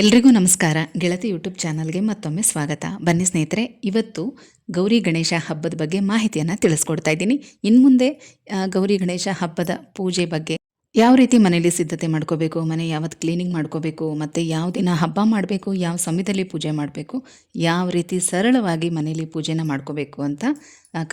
ಎಲ್ರಿಗೂ ನಮಸ್ಕಾರ. ಗೆಳತಿ ಯೂಟ್ಯೂಬ್ ಚಾನಲ್ಗೆ ಮತ್ತೊಮ್ಮೆ ಸ್ವಾಗತ. ಬನ್ನಿ ಸ್ನೇಹಿತರೆ, ಇವತ್ತು ಗೌರಿ ಗಣೇಶ ಹಬ್ಬದ ಬಗ್ಗೆ ಮಾಹಿತಿಯನ್ನು ತಿಳಿಸ್ಕೊಡ್ತಾ ಇದ್ದೀನಿ. ಇನ್ನು ಮುಂದೆ ಗೌರಿ ಗಣೇಶ ಹಬ್ಬದ ಪೂಜೆ ಬಗ್ಗೆ ಯಾವ ರೀತಿ ಮನೇಲಿ ಸಿದ್ಧತೆ ಮಾಡ್ಕೋಬೇಕು, ಮನೆ ಯಾವತ್ತು ಕ್ಲೀನಿಂಗ್ ಮಾಡ್ಕೋಬೇಕು, ಮತ್ತು ಯಾವ ದಿನ ಹಬ್ಬ ಮಾಡಬೇಕು, ಯಾವ ಸಮಯದಲ್ಲಿ ಪೂಜೆ ಮಾಡಬೇಕು, ಯಾವ ರೀತಿ ಸರಳವಾಗಿ ಮನೇಲಿ ಪೂಜೆನ ಮಾಡ್ಕೋಬೇಕು ಅಂತ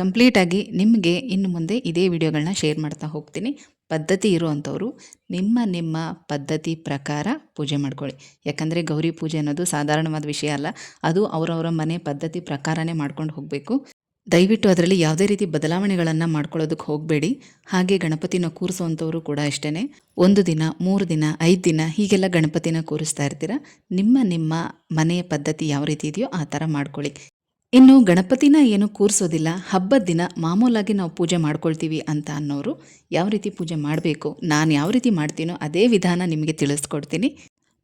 ಕಂಪ್ಲೀಟಾಗಿ ನಿಮಗೆ ಇನ್ನು ಮುಂದೆ ಇದೇ ವಿಡಿಯೋಗಳನ್ನ ಶೇರ್ ಮಾಡ್ತಾ ಹೋಗ್ತೀನಿ. ಪದ್ಧತಿ ಇರುವಂಥವ್ರು, ನಿಮ್ಮ ನಿಮ್ಮ ಪದ್ಧತಿ ಪ್ರಕಾರ ಪೂಜೆ ಮಾಡ್ಕೊಳ್ಳಿ. ಯಾಕಂದರೆ ಗೌರಿ ಪೂಜೆ ಅನ್ನೋದು ಸಾಧಾರಣವಾದ ವಿಷಯ ಅಲ್ಲ. ಅದು ಅವರವರ ಮನೆ ಪದ್ಧತಿ ಪ್ರಕಾರನೇ ಮಾಡ್ಕೊಂಡು ಹೋಗಬೇಕು. ದಯವಿಟ್ಟು ಅದರಲ್ಲಿ ಯಾವುದೇ ರೀತಿ ಬದಲಾವಣೆಗಳನ್ನು ಮಾಡ್ಕೊಳ್ಳೋದಕ್ಕೆ ಹೋಗಬೇಡಿ. ಹಾಗೆ ಗಣಪತಿನ ಕೂರಿಸುವಂಥವ್ರು ಕೂಡ ಅಷ್ಟೇ ಒಂದು ದಿನ, ಮೂರು ದಿನ, ಐದು ದಿನ ಹೀಗೆಲ್ಲ ಗಣಪತಿನ ಕೂರಿಸ್ತಾ ಇರ್ತೀರ. ನಿಮ್ಮ ನಿಮ್ಮ ಮನೆಯ ಪದ್ಧತಿ ಯಾವ ರೀತಿ ಇದೆಯೋ ಆ ಥರ ಮಾಡ್ಕೊಳ್ಳಿ. ಇನ್ನು ಗಣಪತಿನ ಏನು ಕೂರಿಸೋದಿಲ್ಲ, ಹಬ್ಬದ ದಿನ ಮಾಮೂಲಾಗಿ ನಾವು ಪೂಜೆ ಮಾಡ್ಕೊಳ್ತೀವಿ ಅಂತ ಅನ್ನೋರು ಯಾವ ರೀತಿ ಪೂಜೆ ಮಾಡಬೇಕು, ನಾನು ಯಾವ ರೀತಿ ಮಾಡ್ತೀನೋ ಅದೇ ವಿಧಾನ ನಿಮಗೆ ತಿಳಿಸ್ಕೊಡ್ತೀನಿ.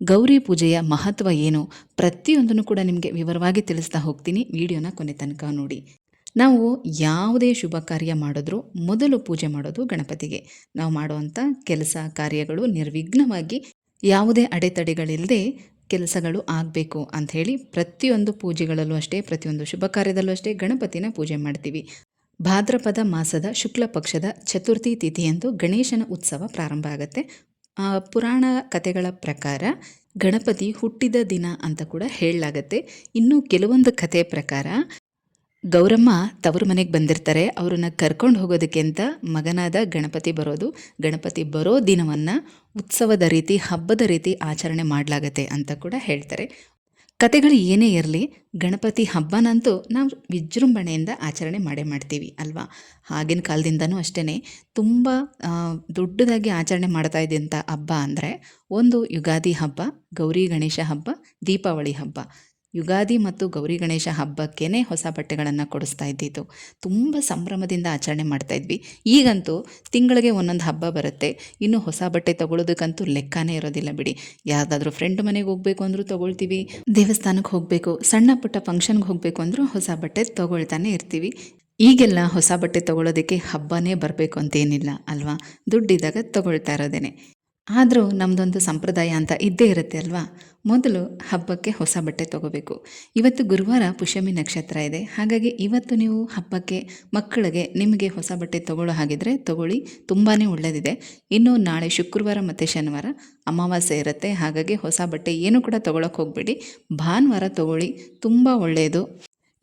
ಗೌರಿ ಪೂಜೆಯ ಮಹತ್ವ ಏನು, ಪ್ರತಿಯೊಂದನ್ನು ಕೂಡ ನಿಮಗೆ ವಿವರವಾಗಿ ತಿಳಿಸ್ತಾ ಹೋಗ್ತೀನಿ ವಿಡಿಯೋನ ಕೊನೆ ತನಕ ನೋಡಿ. ನಾವು ಯಾವುದೇ ಶುಭ ಕಾರ್ಯ ಮಾಡಿದ್ರೂ ಮೊದಲು ಪೂಜೆ ಮಾಡೋದು ಗಣಪತಿಗೆ. ನಾವು ಮಾಡುವಂಥ ಕೆಲಸ, ಕಾರ್ಯಗಳು ನಿರ್ವಿಘ್ನವಾಗಿ, ಯಾವುದೇ ಅಡೆತಡೆಗಳಿಲ್ಲದೆ ಕೆಲಸಗಳು ಆಗಬೇಕು ಅಂಥೇಳಿ ಪ್ರತಿಯೊಂದು ಪೂಜೆಗಳಲ್ಲೂ ಅಷ್ಟೇ, ಪ್ರತಿಯೊಂದು ಶುಭ ಕಾರ್ಯದಲ್ಲೂ ಅಷ್ಟೇ ಗಣಪತಿನ ಪೂಜೆ ಮಾಡ್ತೀವಿ. ಭಾದ್ರಪದ ಮಾಸದ ಶುಕ್ಲ ಪಕ್ಷದ ಚತುರ್ಥಿ ತಿಥಿಯಂದು ಗಣೇಶನ ಉತ್ಸವ ಪ್ರಾರಂಭ ಆಗುತ್ತೆ. ಪುರಾಣ ಕಥೆಗಳ ಪ್ರಕಾರ ಗಣಪತಿ ಹುಟ್ಟಿದ ದಿನ ಅಂತ ಕೂಡ ಹೇಳಲಾಗತ್ತೆ. ಇನ್ನು ಕೆಲವೊಂದು ಕಥೆ ಪ್ರಕಾರ ಗೌರಮ್ಮ ತವರು ಮನೆಗೆ ಬಂದಿರ್ತಾರೆ. ಅವ್ರನ್ನ ಕರ್ಕೊಂಡು ಹೋಗೋದಕ್ಕೆ ಅಂತ ಮಗನಾದ ಗಣಪತಿ ಬರೋದು. ಗಣಪತಿ ಬರೋ ದಿನವನ್ನು ಉತ್ಸವದ ರೀತಿ, ಹಬ್ಬದ ರೀತಿ ಆಚರಣೆ ಮಾಡಲಾಗತ್ತೆ ಅಂತ ಕೂಡ ಹೇಳ್ತಾರೆ. ಕತೆಗಳು ಏನೇ ಇರಲಿ, ಗಣಪತಿ ಹಬ್ಬನಂತೂ ನಾವು ವಿಜೃಂಭಣೆಯಿಂದ ಆಚರಣೆ ಮಾಡೇ ಮಾಡ್ತೀವಿ ಅಲ್ವಾ? ಆಗಿನ ಕಾಲದಿಂದನೂ ಅಷ್ಟೇ ತುಂಬ ದೊಡ್ಡದಾಗಿ ಆಚರಣೆ ಮಾಡ್ತಾ ಇದ್ದಂಥ ಹಬ್ಬ ಅಂದರೆ ಒಂದು ಯುಗಾದಿ ಹಬ್ಬ, ಗೌರಿ ಗಣೇಶ ಹಬ್ಬ, ದೀಪಾವಳಿ ಹಬ್ಬ. ಯುಗಾದಿ ಮತ್ತು ಗೌರಿ ಗಣೇಶ ಹಬ್ಬಕ್ಕೇ ಹೊಸ ಬಟ್ಟೆಗಳನ್ನು ಕೊಡಿಸ್ತಾ ಇದ್ದಿದ್ದು. ತುಂಬ ಸಂಭ್ರಮದಿಂದ ಆಚರಣೆ ಮಾಡ್ತಾ ಇದ್ವಿ. ಈಗಂತೂ ತಿಂಗಳಿಗೆ ಒಂದೊಂದು ಹಬ್ಬ ಬರುತ್ತೆ. ಇನ್ನು ಹೊಸ ಬಟ್ಟೆ ತಗೊಳ್ಳೋದಕ್ಕಂತೂ ಲೆಕ್ಕನೇ ಇರೋದಿಲ್ಲ ಬಿಡಿ. ಯಾರ್ದಾದ್ರೂ ಫ್ರೆಂಡ್ ಮನೆಗೆ ಹೋಗಬೇಕು ಅಂದರೂ ತಗೊಳ್ತೀವಿ. ದೇವಸ್ಥಾನಕ್ಕೆ ಹೋಗಬೇಕು, ಸಣ್ಣ ಪುಟ್ಟ ಫಂಕ್ಷನ್ಗೆ ಹೋಗಬೇಕು ಅಂದರೂ ಹೊಸ ಬಟ್ಟೆ ತಗೊಳ್ತಾನೆ ಇರ್ತೀವಿ. ಈಗೆಲ್ಲ ಹೊಸ ಬಟ್ಟೆ ತಗೊಳ್ಳೋದಕ್ಕೆ ಹಬ್ಬನೇ ಬರಬೇಕು ಅಂತೇನಿಲ್ಲ, ಅಲ್ವಾ? ದುಡ್ಡಿದ್ದಾಗ ತಗೊಳ್ತಾ ಇರೋದೇನೆ. ಆದರೂ ನಮ್ಮದೊಂದು ಸಂಪ್ರದಾಯ ಅಂತ ಇದ್ದೇ ಇರುತ್ತೆ ಅಲ್ವಾ? ಮೊದಲು ಹಬ್ಬಕ್ಕೆ ಹೊಸ ಬಟ್ಟೆ ತಗೋಬೇಕು. ಇವತ್ತು ಗುರುವಾರ ಪುಷ್ಯಮಿ ನಕ್ಷತ್ರ ಇದೆ. ಹಾಗಾಗಿ ಇವತ್ತು ನೀವು ಹಬ್ಬಕ್ಕೆ ಮಕ್ಕಳಿಗೆ ನಿಮಗೆ ಹೊಸ ಬಟ್ಟೆ ತಗೊಳ್ಳೋ ಹಾಗಿದ್ರೆ ತಗೊಳ್ಳಿ. ತುಂಬಾ ಒಳ್ಳೆಯದಿದೆ ಇನ್ನು ನಾಳೆ ಶುಕ್ರವಾರ ಮತ್ತು ಶನಿವಾರ ಅಮಾವಾಸ್ಯೆ ಇರುತ್ತೆ. ಹಾಗಾಗಿ ಹೊಸ ಬಟ್ಟೆ ಏನು ಕೂಡ ತಗೊಳಕ್ಕೆ ಹೋಗಬೇಡಿ. ಭಾನುವಾರ ತಗೊಳ್ಳಿ. ತುಂಬ ಒಳ್ಳೆಯದು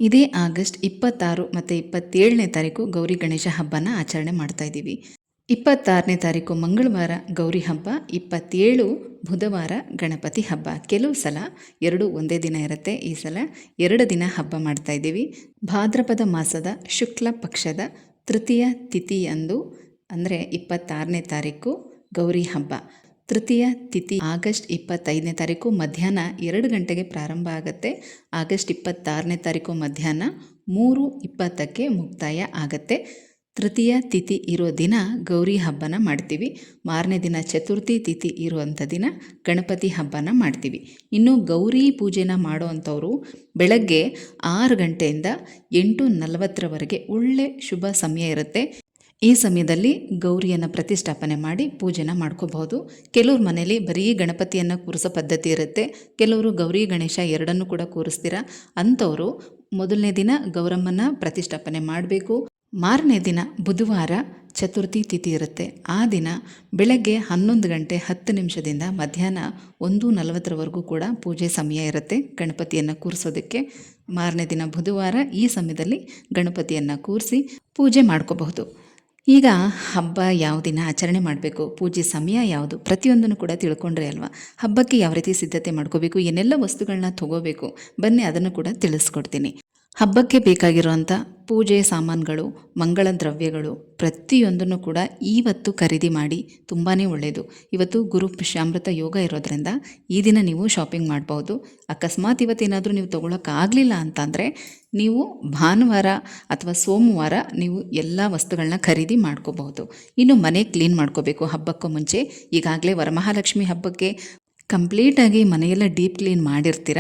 ಇದೇ ಆಗಸ್ಟ್ ಇಪ್ಪತ್ತಾರು ಮತ್ತು ಇಪ್ಪತ್ತೇಳನೇ ತಾರೀಕು ಗೌರಿ ಗಣೇಶ ಹಬ್ಬನ ಆಚರಣೆ ಮಾಡ್ತಾ ಇದ್ದೀವಿ. ಇಪ್ಪತ್ತಾರನೇ ತಾರೀಕು ಮಂಗಳವಾರ ಗೌರಿ ಹಬ್ಬ, ಇಪ್ಪತ್ತೇಳು ಬುಧವಾರ ಗಣಪತಿ ಹಬ್ಬ. ಕೆಲವು ಸಲ ಎರಡು ಒಂದೇ ದಿನ ಇರುತ್ತೆ. ಈ ಸಲ ಎರಡು ದಿನ ಹಬ್ಬ ಮಾಡ್ತಾ ಇದ್ದೀವಿ. ಭಾದ್ರಪದ ಮಾಸದ ಶುಕ್ಲ ಪಕ್ಷದ ತೃತೀಯ ತಿಥಿಯಂದು ಅಂದರೆ ಇಪ್ಪತ್ತಾರನೇ ತಾರೀಕು ಗೌರಿ ಹಬ್ಬ. ತೃತೀಯ ತಿಥಿ ಆಗಸ್ಟ್ ಇಪ್ಪತ್ತೈದನೇ ತಾರೀಕು ಮಧ್ಯಾಹ್ನ ಎರಡು ಗಂಟೆಗೆ ಪ್ರಾರಂಭ ಆಗುತ್ತೆ. ಆಗಸ್ಟ್ ಇಪ್ಪತ್ತಾರನೇ ತಾರೀಕು ಮಧ್ಯಾಹ್ನ ಮೂರು ಇಪ್ಪತ್ತಕ್ಕೆ ಮುಕ್ತಾಯ ಆಗುತ್ತೆ. ತೃತೀಯ ತಿಥಿ ಇರೋ ದಿನ ಗೌರಿ ಹಬ್ಬನ ಮಾಡ್ತೀವಿ. ಮಾರನೇ ದಿನ ಚತುರ್ಥಿ ತಿಥಿ ಇರುವಂಥ ದಿನ ಗಣಪತಿ ಹಬ್ಬನ ಮಾಡ್ತೀವಿ. ಇನ್ನು ಗೌರಿ ಪೂಜೆನ ಮಾಡೋವಂಥವ್ರು ಬೆಳಗ್ಗೆ ಆರು ಗಂಟೆಯಿಂದ ಎಂಟು ನಲವತ್ತರವರೆಗೆ ಒಳ್ಳೆ ಶುಭ ಸಮಯ ಇರುತ್ತೆ. ಈ ಸಮಯದಲ್ಲಿ ಗೌರಿಯನ್ನು ಪ್ರತಿಷ್ಠಾಪನೆ ಮಾಡಿ ಪೂಜೆನ ಮಾಡ್ಕೋಬಹುದು. ಕೆಲವ್ರ ಮನೇಲಿ ಬರೀ ಗಣಪತಿಯನ್ನು ಕೂರಿಸೋ ಪದ್ಧತಿ ಇರುತ್ತೆ. ಕೆಲವರು ಗೌರಿ ಗಣೇಶ ಎರಡನ್ನೂ ಕೂಡ ಕೂರಿಸ್ತೀರ? ಅಂಥವರು ಮೊದಲನೇ ದಿನ ಗೌರಮ್ಮನ ಪ್ರತಿಷ್ಠಾಪನೆ ಮಾಡಬೇಕು. ಮಾರನೇ ದಿನ ಬುಧವಾರ ಚತುರ್ಥಿ ತಿಥಿ ಇರುತ್ತೆ. ಆ ದಿನ ಬೆಳಗ್ಗೆ ಹನ್ನೊಂದು ಗಂಟೆ ಹತ್ತು ನಿಮಿಷದಿಂದ ಮಧ್ಯಾಹ್ನ ಒಂದು ನಲವತ್ತರವರೆಗೂ ಕೂಡ ಪೂಜೆ ಸಮಯ ಇರುತ್ತೆ ಗಣಪತಿಯನ್ನು ಕೂರಿಸೋದಕ್ಕೆ. ಮಾರನೇ ದಿನ ಬುಧವಾರ ಈ ಸಮಯದಲ್ಲಿ ಗಣಪತಿಯನ್ನು ಕೂರಿಸಿ ಪೂಜೆ ಮಾಡ್ಕೋಬಹುದು. ಈಗ ಹಬ್ಬ ಯಾವ ದಿನ ಆಚರಣೆ ಮಾಡಬೇಕು, ಪೂಜೆ ಸಮಯ ಯಾವುದು ಪ್ರತಿಯೊಂದನ್ನು ಕೂಡ ತಿಳ್ಕೊಂಡ್ರೆ ಅಲ್ವಾ? ಹಬ್ಬಕ್ಕೆ ಯಾವ ರೀತಿ ಸಿದ್ಧತೆ ಮಾಡ್ಕೋಬೇಕು, ಏನೆಲ್ಲ ವಸ್ತುಗಳನ್ನ ತಗೋಬೇಕು, ಬನ್ನಿ ಅದನ್ನು ಕೂಡ ತಿಳಿಸ್ಕೊಡ್ತೀನಿ. ಹಬ್ಬಕ್ಕೆ ಬೇಕಾಗಿರುವಂಥ ಪೂಜೆ ಸಾಮಾನುಗಳು, ಮಂಗಳ ದ್ರವ್ಯಗಳು ಪ್ರತಿಯೊಂದನ್ನು ಕೂಡ ಇವತ್ತು ಖರೀದಿ ಮಾಡಿ ತುಂಬಾ ಒಳ್ಳೆಯದು ಇವತ್ತು ಗುರು ಶಾಮೃತ ಯೋಗ ಇರೋದ್ರಿಂದ ಈ ದಿನ ನೀವು ಶಾಪಿಂಗ್ ಮಾಡ್ಬೋದು. ಅಕಸ್ಮಾತ್ ಇವತ್ತೇನಾದರೂ ನೀವು ತೊಗೊಳಕ್ಕಾಗಲಿಲ್ಲ ಅಂತಂದರೆ ನೀವು ಭಾನುವಾರ ಅಥವಾ ಸೋಮವಾರ ನೀವು ಎಲ್ಲ ವಸ್ತುಗಳನ್ನ ಖರೀದಿ ಮಾಡ್ಕೋಬಹುದು. ಇನ್ನು ಮನೆ ಕ್ಲೀನ್ ಮಾಡ್ಕೋಬೇಕು. ಹಬ್ಬಕ್ಕೂ ಮುಂಚೆ ಈಗಾಗಲೇ ವರಮಹಾಲಕ್ಷ್ಮಿ ಹಬ್ಬಕ್ಕೆ ಕಂಪ್ಲೀಟಾಗಿ ಮನೆಯೆಲ್ಲ ಡೀಪ್ ಕ್ಲೀನ್ ಮಾಡಿರ್ತೀರ?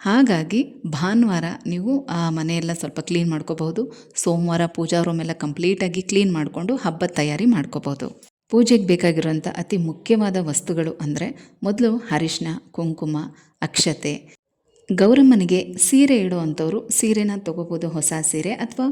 ಹಾಗಾಗಿ ಭಾನುವಾರ ನೀವು ಆ ಮನೆಯೆಲ್ಲ ಸ್ವಲ್ಪ ಕ್ಲೀನ್ ಮಾಡ್ಕೋಬಹುದು. ಸೋಮವಾರ ಪೂಜಾ ರೂಮ್ ಎಲ್ಲ ಕಂಪ್ಲೀಟಾಗಿ ಕ್ಲೀನ್ ಮಾಡಿಕೊಂಡು ಹಬ್ಬದ ತಯಾರಿ ಮಾಡ್ಕೋಬಹುದು. ಪೂಜೆಗೆ ಬೇಕಾಗಿರುವಂಥ ಅತಿ ಮುಖ್ಯವಾದ ವಸ್ತುಗಳು ಅಂದರೆ ಮೊದಲು ಅರಿಶಿನ ಕುಂಕುಮ, ಅಕ್ಷತೆ ಗೌರಮ್ಮನಿಗೆ ಸೀರೆ ಇಡುವಂಥವ್ರು ಸೀರೆನ ತೊಗೋಬೋದು, ಹೊಸ ಸೀರೆ ಅಥವಾ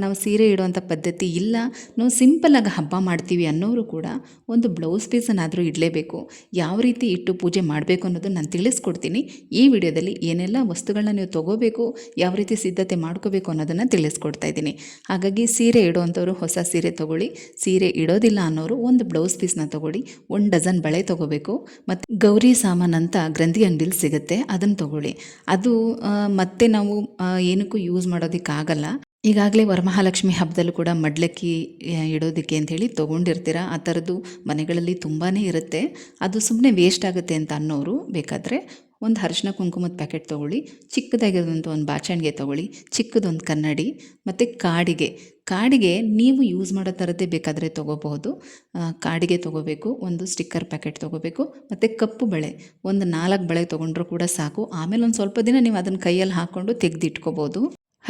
ನಾವು ಸೀರೆ ಇಡುವಂಥ ಪದ್ಧತಿ ಇಲ್ಲ, ನಾವು ಸಿಂಪಲಾಗಿ ಹಬ್ಬ ಮಾಡ್ತೀವಿ ಅನ್ನೋರು ಕೂಡ ಒಂದು ಬ್ಲೌಸ್ ಪೀಸನ್ನಾದರೂ ಇಡಲೇಬೇಕು. ಯಾವ ರೀತಿ ಇಟ್ಟು ಪೂಜೆ ಮಾಡಬೇಕು ಅನ್ನೋದು ನಾನು ತಿಳಿಸ್ಕೊಡ್ತೀನಿ. ಈ ವಿಡಿಯೋದಲ್ಲಿ ಏನೆಲ್ಲ ವಸ್ತುಗಳನ್ನ ನೀವು ತೊಗೋಬೇಕು, ಯಾವ ರೀತಿ ಸಿದ್ಧತೆ ಮಾಡ್ಕೋಬೇಕು ಅನ್ನೋದನ್ನು ತಿಳಿಸ್ಕೊಡ್ತಾ ಇದ್ದೀನಿ. ಹಾಗಾಗಿ ಸೀರೆ ಇಡುವಂಥವ್ರು ಹೊಸ ಸೀರೆ ತೊಗೊಳ್ಳಿ, ಸೀರೆ ಇಡೋದಿಲ್ಲ ಅನ್ನೋರು ಒಂದು ಬ್ಲೌಸ್ ಪೀಸ್ನ ತೊಗೊಳ್ಳಿ, ಒಂದು ಡಜನ್ ಬಳೆ ತೊಗೋಬೇಕು. ಮತ್ತು ಗೌರಿ ಸಾಮಾನು ಅಂತ ಗ್ರಂಥಿ ಅಂಗಡಿಲಿ ಸಿಗುತ್ತೆ, ಅದನ್ನು ತೊಗೊಳ್ಳಿ. ಅದು ಮತ್ತೆ ನಾವು ಏನಕ್ಕೂ ಯೂಸ್ ಮಾಡೋದಕ್ಕಾಗಲ್ಲ. ಈಗಾಗಲೇ ವರಮಹಾಲಕ್ಷ್ಮಿ ಹಬ್ಬದಲ್ಲೂ ಕೂಡ ಮಡ್ಲಕ್ಕಿ ಇಡೋದಕ್ಕೆ ಅಂಥೇಳಿ ತೊಗೊಂಡಿರ್ತೀರ? ಆ ಥರದ್ದು ಮನೆಗಳಲ್ಲಿ ತುಂಬಾ ಇರುತ್ತೆ. ಅದು ಸುಮ್ಮನೆ ವೇಸ್ಟ್ ಆಗುತ್ತೆ ಅಂತ ಅನ್ನೋರು ಬೇಕಾದರೆ ಒಂದು ಅರಿಶಿನ ಕುಂಕುಮದ ಪ್ಯಾಕೆಟ್ ತೊಗೊಳ್ಳಿ ಚಿಕ್ಕದಾಗಿರೋದಂಥ ಒಂದು ಬಾಚಣಿಗೆ ತೊಗೊಳ್ಳಿ, ಚಿಕ್ಕದೊಂದು ಕನ್ನಡಿ ಮತ್ತು ಕಾಡಿಗೆ. ಕಾಡಿಗೆ ನೀವು ಯೂಸ್ ಮಾಡೋ ಥರದ್ದೇ ಬೇಕಾದರೆ ತೊಗೋಬಹುದು. ಕಾಡಿಗೆ ತೊಗೋಬೇಕು, ಒಂದು ಸ್ಟಿಕ್ಕರ್ ಪ್ಯಾಕೆಟ್ ತೊಗೋಬೇಕು, ಮತ್ತು ಕಪ್ಪು ಬಳೆ. ಒಂದು ನಾಲ್ಕು ಬಳೆ ತೊಗೊಂಡ್ರೂ ಕೂಡ ಸಾಕು. ಆಮೇಲೆ ಒಂದು ಸ್ವಲ್ಪ ದಿನ ನೀವು ಅದನ್ನು ಕೈಯಲ್ಲಿ ಹಾಕ್ಕೊಂಡು ತೆಗೆದಿಟ್ಕೋಬೋದು.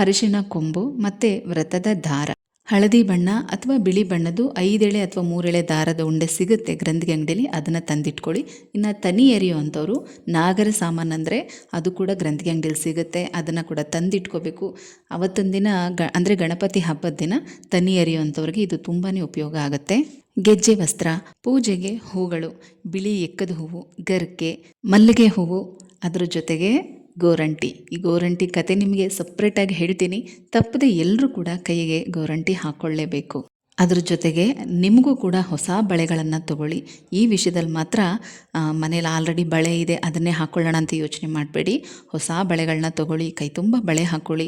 ಅರಿಶಿನ ಕೊಂಬು ಮತ್ತು ವ್ರತದ ದಾರ. ಹಳದಿ ಬಣ್ಣ ಅಥವಾ ಬಿಳಿ ಬಣ್ಣದ್ದು ಐದೆಳೆ ಅಥವಾ ಮೂರೆಳೆ ದಾರದ ಉಂಡೆ ಸಿಗುತ್ತೆ. ಗ್ರಂಥಿಗೆ ಅಂಗಡಿಯಲ್ಲಿ ಅದನ್ನು ತಂದಿಟ್ಕೊಳ್ಳಿ. ಇನ್ನು ತನಿ ಎರೆಯುವಂಥವ್ರು ನಾಗರ ಸಾಮಾನು ಅಂದರೆ ಅದು ಕೂಡ ಗ್ರಂಥಿಗೆ ಅಂಗಡಿಯಲ್ಲಿ ಸಿಗುತ್ತೆ. ಅದನ್ನು ಕೂಡ ತಂದಿಟ್ಕೋಬೇಕು. ಅವತ್ತೊಂದು ದಿನ ಗ, ಅಂದರೆ ಗಣಪತಿ ಹಬ್ಬದ ದಿನ ತನಿ ಎರೆಯುವಂಥವ್ರಿಗೆ ಇದು ತುಂಬಾ ಉಪಯೋಗ ಆಗುತ್ತೆ. ಗೆಜ್ಜೆ ವಸ್ತ್ರ, ಪೂಜೆಗೆ ಹೂಗಳು, ಬಿಳಿ ಎಕ್ಕದ ಹೂವು, ಗರ್ಕೆ, ಮಲ್ಲಿಗೆ ಹೂವು, ಅದರ ಜೊತೆಗೆ ಗೋರಂಟಿ. ಈ ಗೋರಂಟಿ ಕತೆ ನಿಮಗೆ ಸಪ್ರೇಟಾಗಿ ಹೇಳ್ತೀನಿ. ತಪ್ಪದೆ ಎಲ್ಲರೂ ಕೂಡ ಕೈಗೆ ಗೋರಂಟಿ ಹಾಕ್ಕೊಳ್ಳೇಬೇಕು ಅದರ ಜೊತೆಗೆ ನಿಮಗೂ ಕೂಡ ಹೊಸ ಬಳೆಗಳನ್ನು ತಗೊಳ್ಳಿ. ಈ ವಿಷಯದಲ್ಲಿ ಮಾತ್ರ ಮನೇಲಿ ಆಲ್ರೆಡಿ ಬಳೆ ಇದೆ, ಅದನ್ನೇ ಹಾಕ್ಕೊಳ್ಳೋಣ ಅಂತ ಯೋಚನೆ ಮಾಡಬೇಡಿ. ಹೊಸ ಬಳೆಗಳನ್ನ ತಗೊಳ್ಳಿ, ಕೈ ತುಂಬ ಬಳೆ ಹಾಕ್ಕೊಳ್ಳಿ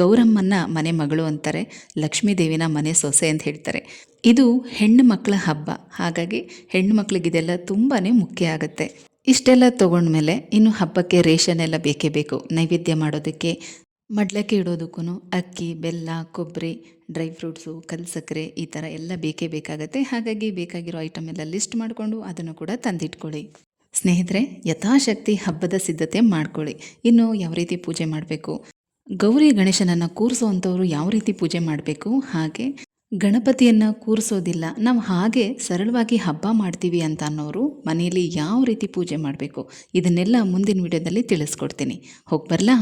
ಗೌರಮ್ಮನ ಮನೆ ಮಗಳು ಅಂತಾರೆ, ಲಕ್ಷ್ಮೀ ದೇವಿನ ಮನೆ ಸೊಸೆ ಅಂತ ಹೇಳ್ತಾರೆ. ಇದು ಹೆಣ್ಣು ಮಕ್ಕಳ ಹಬ್ಬ. ಹಾಗಾಗಿ ಹೆಣ್ಣು ಮಕ್ಳಿಗೆ ಇದೆಲ್ಲ ತುಂಬಾ ಮುಖ್ಯ ಆಗುತ್ತೆ. ಇಷ್ಟೆಲ್ಲ ತೊಗೊಂಡ್ಮೇಲೆ ಇನ್ನು ಹಬ್ಬಕ್ಕೆ ರೇಷನ್ ಎಲ್ಲ ಬೇಕೇ ಬೇಕು. ನೈವೇದ್ಯ ಮಾಡೋದಕ್ಕೆ ಮಡ್ಲಕ್ಕೆ ಇಡೋದಕ್ಕೂ ಅಕ್ಕಿ, ಬೆಲ್ಲ, ಕೊಬ್ಬರಿ, ಡ್ರೈ ಫ್ರೂಟ್ಸು, ಕಲ್ಸಕ್ಕರೆ ಈ ಥರ ಎಲ್ಲ ಬೇಕೇ ಬೇಕಾಗತ್ತೆ. ಹಾಗಾಗಿ ಬೇಕಾಗಿರೋ ಐಟಮ್ ಎಲ್ಲ ಲಿಸ್ಟ್ ಮಾಡಿಕೊಂಡು ಅದನ್ನು ಕೂಡ ತಂದಿಟ್ಕೊಳ್ಳಿ. ಸ್ನೇಹಿತರೆ, ಯಥಾಶಕ್ತಿ ಹಬ್ಬದ ಸಿದ್ಧತೆ ಮಾಡ್ಕೊಳ್ಳಿ. ಇನ್ನು ಯಾವ ರೀತಿ ಪೂಜೆ ಮಾಡಬೇಕು? ಗೌರಿ ಗಣೇಶನನ್ನು ಕೂರಿಸುವಂಥವ್ರು ಯಾವ ರೀತಿ ಪೂಜೆ ಮಾಡಬೇಕು? ಹಾಗೆ ಗಣಪತಿಯನ್ನು ಕೂರಿಸೋದಿಲ್ಲ. ನಾವು ಹಾಗೆ ಸರಳವಾಗಿ ಹಬ್ಬ ಮಾಡ್ತೀವಿ ಅಂತ ಅನ್ನೋರು ಮನೆಯಲ್ಲಿ ಯಾವ ರೀತಿ ಪೂಜೆ ಮಾಡಬೇಕು? ಇದನ್ನೆಲ್ಲ ಮುಂದಿನ ವಿಡಿಯೋದಲ್ಲಿ ತಿಳಿಸ್ಕೊಡ್ತೀನಿ. ಹೋಗಿ ಬರಲಾ?